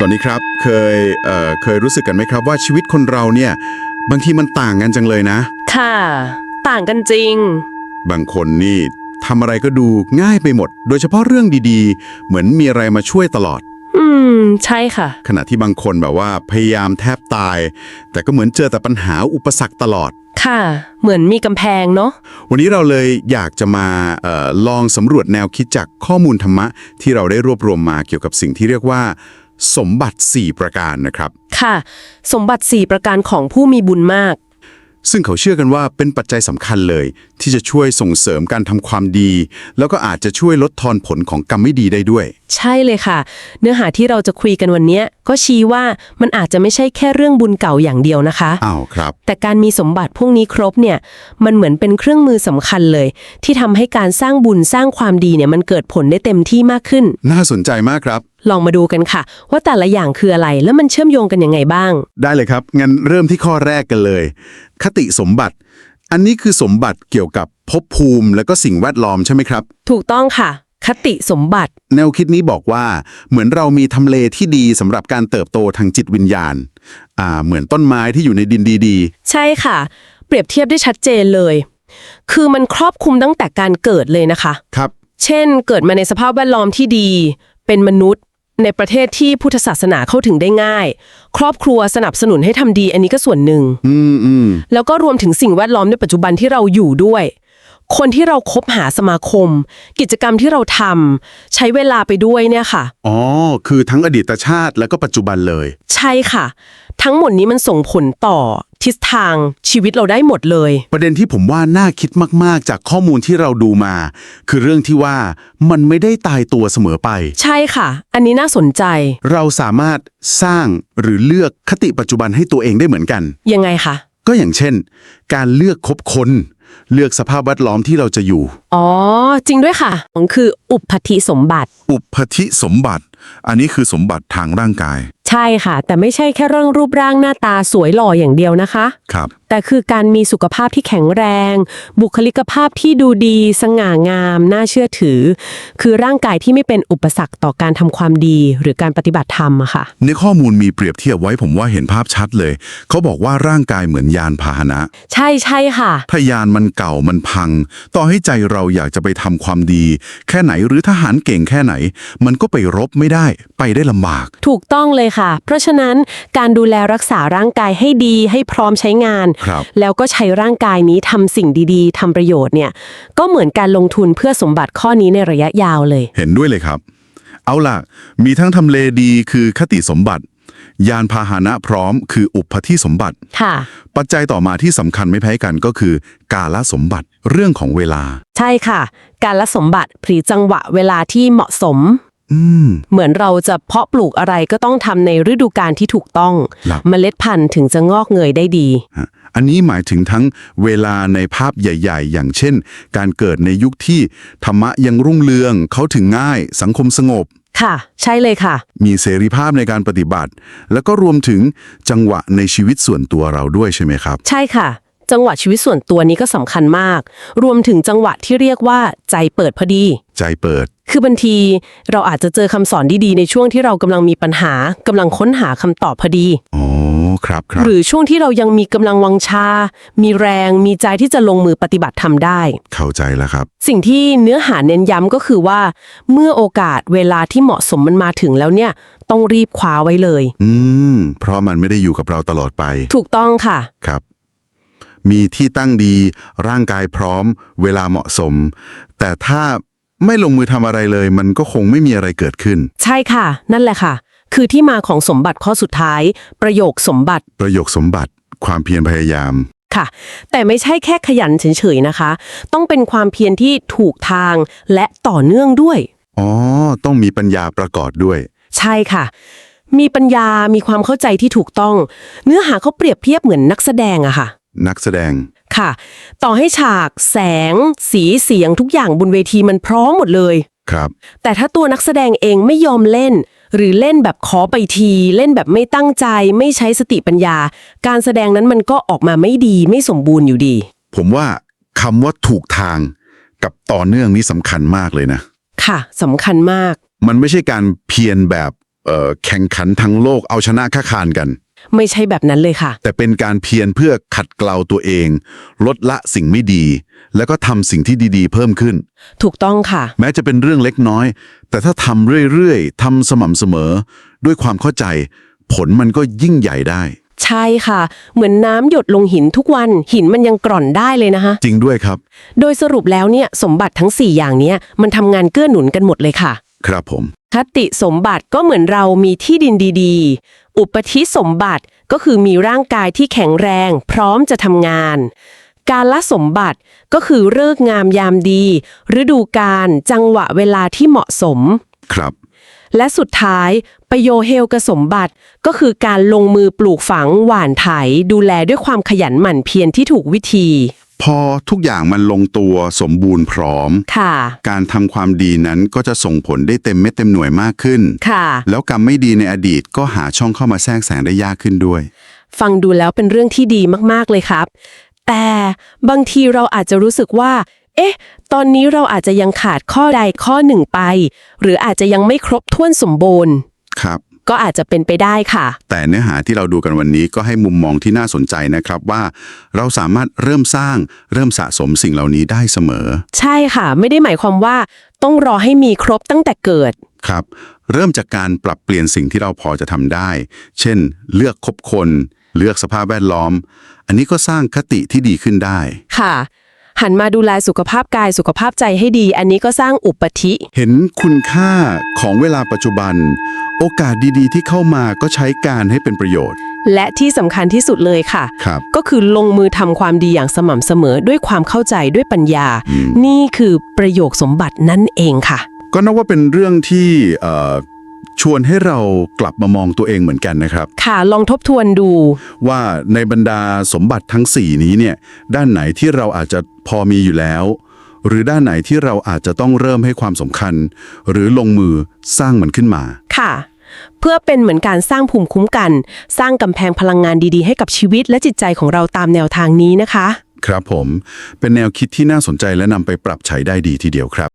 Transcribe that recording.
สวัสดีครับ เคยเอ่อเคยรู้สึกกันไหมครับว่าชีวิตคนเราเนี่ยบางทีมันต่างกันจังเลยนะ ค่ะ ต่างกันจริง บางคนนี่ทำอะไรก็ดูง่ายไปหมด โดยเฉพาะเรื่องดีๆ เหมือนมีอะไรมาช่วยตลอด อืม ใช่ค่ะ ขณะที่บางคนแบบว่าพยายามแทบตาย แต่ก็เหมือนเจอแต่ปัญหาอุปสรรคตลอด ค่ะ เหมือนมีกำแพงเนาะ วันนี้เราเลยอยากจะมาเออลองสำรวจแนวคิดจากข้อมูลธรรมะ ที่เราได้รวบรวมมาเกี่ยวกับสิ่งที่เรียกว่า สมบัติ 4 ประการนะครับ ค่ะ สมบัติ 4 ประการของผู้มีบุญมาก ซึ่งเขาเชื่อกันว่าเป็นปัจจัยสำคัญเลย ที่จะช่วยส่งเสริมการทำความดี แล้วก็อาจจะช่วยลดทอนผลของกรรมไม่ดีได้ด้วย ใช่เลยค่ะ เนื้อหาที่เราจะคุยกันวันเนี้ย ก็ชี้ว่ามันอาจจะไม่ใช่แค่เรื่องบุญเก่าอย่างเดียวนะคะ อ้าวครับ แต่การมีสมบัติพวกนี้ครบเนี่ย มันเหมือนเป็นเครื่องมือสำคัญเลย ที่ทำให้การสร้างบุญสร้างความดีเนี่ยมันเกิดผลได้เต็มที่มากขึ้น น่าสนใจมากครับ ลองมาดูกันค่ะ ว่าแต่ละอย่างคืออะไรแล้วมันเชื่อมโยงกันยังไงบ้าง ได้เลยครับ งั้นเริ่มที่ข้อแรกกันเลย คติสมบัติ อันนี้คือสมบัติเกี่ยวกับภพภูมิและก็สิ่งแวดล้อมใช่ไหมครับ ถูกต้องค่ะ คติสมบัติ แนวคิดนี้บอกว่าเหมือนเรามีทำเลที่ดีสำหรับการเติบโตทางจิตวิญญาณอ่าเหมือนต้นไม้ที่อยู่ในดินดีใช่ค่ะ เปรียบเทียบได้ชัดเจนเลย คือมันครอบคลุมตั้งแต่การเกิดเลยนะคะ ๆ ครับ เช่น เกิดมาในสภาพแวดล้อมที่ดี เป็นมนุษย์ ในประเทศที่พุทธศาสนาเข้าถึงได้ง่าย ครอบครัวสนับสนุนให้ทำดีอันนี้ก็ส่วนหนึ่ง อืมอืมแล้วก็รวมถึงสิ่งแวดล้อมในปัจจุบันที่เราอยู่ด้วย คนที่เราคบหาสมาคม กิจกรรมที่เราทำใช้เวลาไปด้วยเนี่ยค่ะ อ๋อ คือทั้งอดีตชาติแล้วก็ปัจจุบันเลย ใช่ค่ะ ทั้งหมดนี้มันส่งผลต่อทิศทางชีวิตเราได้หมดเลย ประเด็นที่ผมว่าน่าคิดมาก ๆ จากข้อมูลที่เราดูมา คือเรื่องที่ว่ามันไม่ได้ตายตัวเสมอไป ใช่ค่ะ อันนี้น่าสนใจ เราสามารถสร้างหรือเลือกคติปัจจุบันให้ตัวเองได้เหมือนกัน ยังไงคะ ก็อย่างเช่น การเลือกคบคน เลือกสภาพแวดล้อมที่เราจะอยู่ อ๋อ จริงด้วยค่ะของคืออุปธิสมบัติ อุปธิสมบัติ อันนี้คือสมบัติทางร่างกาย ใช่ค่ะ แต่ไม่ใช่แค่เรื่องรูปร่างหน้าตาสวยหล่ออย่างเดียวนะคะ ครับ แต่คือการมีสุขภาพที่แข็งแรง บุคลิกภาพที่ดูดี สง่างาม น่าเชื่อถือ คือร่างกายที่ไม่เป็นอุปสรรคต่อการทำความดีหรือการปฏิบัติธรรมอะค่ะ ในข้อมูลมีเปรียบเทียบไว้ผมว่าเห็นภาพชัดเลย เขาบอกว่าร่างกายเหมือนยานพาหนะ ใช่ใช่ค่ะ ถ้ายานมันเก่ามันพัง ต่อให้ใจเราอยากจะไปทำความดี แค่ไหนหรือทหารเก่งแค่ไหน มันก็ไปรบไม่ได้ ไปได้ลำบาก ถูกต้องเลยค่ะ เพราะฉะนั้นการดูแลรักษาร่างกายให้ดีให้พร้อมใช้งาน ครับ แล้วก็ใช้ร่างกายนี้ทำสิ่งดีๆทำประโยชน์เนี่ยก็เหมือนการลงทุนเพื่อสมบัติข้อนี้ในระยะยาวเลย เห็นด้วยเลยครับ เอาล่ะ มีทั้งทำเลดีคือคติสมบัติ ยานพาหนะพร้อมคืออุปธิสมบัติ ค่ะ ปัจจัยต่อมาที่สำคัญไม่แพ้กันก็คือ กาลสมบัติเรื่องของเวลา ใช่ค่ะ การละสมบัติผลีจังหวะเวลาที่เหมาะสม อืม เหมือนเราจะเพาะปลูกอะไรก็ต้องทำในฤดูกาลที่ถูกต้อง ครับ เมล็ดพันธุ์ถึงจะงอกเงยได้ดี ฮะอันนี้หมายถึงทั้งเวลาในภาพใหญ่ ๆ อย่างเช่น การเกิดในยุคที่ธรรมะยังรุ่งเรือง เขาถึงง่าย สังคมสงบ ค่ะ ใช่เลยค่ะ มีเสรีภาพในการปฏิบัติ แล้วก็รวมถึงจังหวะในชีวิตส่วนตัวเราด้วยใช่ไหมครับ ใช่ค่ะ จังหวะชีวิตส่วนตัวนี้ก็สำคัญมาก รวมถึงจังหวะที่เรียกว่าใจเปิดพอดี ใจเปิด คือบางทีเราอาจจะเจอคำสอนดีๆ ในช่วงที่เรากำลังมีปัญหากำลังค้นหาคำตอบพอดี อ๋อครับครับ หรือช่วงที่เรายังมีกำลังวังชา มีแรง มีใจที่จะลงมือปฏิบัติทำได้ เข้าใจแล้วครับ สิ่งที่เนื้อหาเน้นย้ำก็คือว่า เมื่อโอกาสเวลาที่เหมาะสมมันมาถึงแล้วเนี่ย ต้องรีบคว้าไว้เลย อืม เพราะมันไม่ได้อยู่กับเราตลอดไปถูกต้องค่ะ ครับ มีที่ตั้งดี ร่างกายพร้อม เวลาเหมาะสม แต่ถ้า ไม่ลงมือทำอะไรเลย มันก็คงไม่มีอะไรเกิดขึ้น ใช่ค่ะ นั่นแหละค่ะ คือที่มาของสมบัติข้อสุดท้าย ประโยคสมบัติประโยคสมบัติ ความเพียรพยายาม ค่ะ แต่ไม่ใช่แค่ขยันเฉยๆนะคะ ต้องเป็นความเพียรที่ถูกทางและต่อเนื่องด้วย อ๋อ ต้องมีปัญญาประกอบด้วย ใช่ค่ะ มีปัญญามีความเข้าใจที่ถูกต้อง เนื้อหาเขาเปรียบเทียบเหมือนนักแสดงอะค่ะ นักแสดง ค่ะ ต่อให้ฉาก แสง สีเสียงทุกอย่างบนเวทีมันพร้อมหมดเลย ครับ แต่ถ้าตัวนักแสดงเองไม่ยอมเล่น หรือเล่นแบบขอไปที เล่นแบบไม่ตั้งใจ ไม่ใช้สติปัญญา การแสดงนั้นมันก็ออกมาไม่ดีไม่สมบูรณ์อยู่ดี ผมว่าคำว่าถูกทางกับต่อเนื่องนี่สำคัญมากเลยนะ ค่ะสำคัญมาก มันไม่ใช่การเพียรแบบเอ่อแข่งขันทั้งโลกเอาชนะค้าคานกัน ไม่ใช่แบบนั้นเลยค่ะ แต่เป็นการเพียรเพื่อขัดเกลาตัวเอง ลดละสิ่งไม่ดี แล้วก็ทำสิ่งที่ดีๆ เพิ่มขึ้น ถูกต้องค่ะ แม้จะเป็นเรื่องเล็กน้อย แต่ถ้าทำเรื่อยๆทำสม่ำเสมอ ด้วยความเข้าใจ ผลมันก็ยิ่งใหญ่ได้ ใช่ค่ะ เหมือนน้ำหยดลงหินทุกวันหินมันยังกร่อนได้เลยนะคะ จริงด้วยครับ โดยสรุปแล้วเนี่ยสมบัติทั้ง 4 อย่างเนี้ยมันทำงานเกื้อหนุนกันหมดเลยค่ะ ครับผม คติสมบัติก็เหมือนเรามีที่ดินดีๆ อุปธิสมบัติก็คือมีร่างกายที่แข็งแรง พร้อมจะทำงาน การละสมบัติก็คือเลิกษ์งามยามดี ฤดูกาลจังหวะเวลาที่เหมาะสม ครับ และสุดท้ายประโยเฮลกสมบัติก็คือการลงมือปลูกฝังหว่านไถดูแลด้วยความขยันหมั่นเพียรที่ถูกวิธี พอทุกอย่างมันลงตัวสมบูรณ์พร้อม ค่ะ การทำความดีนั้นก็จะส่งผลได้เต็มเม็ดเต็มหน่วยมากขึ้น ค่ะ แล้วกรรมไม่ดีในอดีตก็หาช่องเข้ามาแทรกแซงได้ยากขึ้นด้วย ฟังดูแล้วเป็นเรื่องที่ดีมากๆเลยครับ แต่บางทีเราอาจจะรู้สึกว่า เอ๊ะ ตอนนี้เราอาจจะยังขาดข้อใดข้อหนึ่งไป หรืออาจจะยังไม่ครบถ้วนสมบูรณ์ ครับ ก็อาจจะเป็นไปได้ค่ะ แต่เนื้อหาที่เราดูกันวันนี้ก็ให้มุมมองที่น่าสนใจนะครับว่า เราสามารถเริ่มสร้างเริ่มสะสมสิ่งเหล่านี้ได้เสมอ ใช่ค่ะ ไม่ได้หมายความว่าต้องรอให้มีครบตั้งแต่เกิด ครับ เริ่มจากการปรับเปลี่ยนสิ่งที่เราพอจะทำได้ เช่น เลือกคบคน เลือกสภาพแวดล้อม อันนี้ก็สร้างคติที่ดีขึ้นได้ ค่ะ หันมาดูแลสุขภาพกายสุขภาพใจให้ดี อันนี้ก็สร้างอุปธิ เห็นคุณค่าของเวลาปัจจุบัน โอกาสดีๆ ที่เข้ามาก็ใช้การให้เป็นประโยชน์ และที่สำคัญที่สุดเลยค่ะ ครับ ก็คือลงมือทำความดีอย่างสม่ำเสมอด้วยความเข้าใจด้วยปัญญา นี่คือประโยคสมบัตินั่นเองค่ะ ก็นับว่าเป็นเรื่องที่เอ่อ ชวนให้เรากลับมามองตัวเองเหมือนกันนะครับ ค่ะลองทบทวนดู ว่าในบรรดาสมบัติทั้ง 4 นี้เนี่ยด้านไหนที่เราอาจจะพอมีอยู่แล้ว หรือด้านไหนที่เราอาจจะต้องเริ่มให้ความสำคัญ หรือลงมือสร้างมันขึ้นมา ค่ะ เพื่อเป็นเหมือนการสร้างภูมิคุ้มกัน สร้างกำแพงพลังงานดีๆ ให้กับชีวิตและจิตใจของเราตามแนวทางนี้นะคะ ครับผมเป็นแนวคิดที่น่าสนใจและนำไปปรับใช้ได้ดีทีเดียวครับ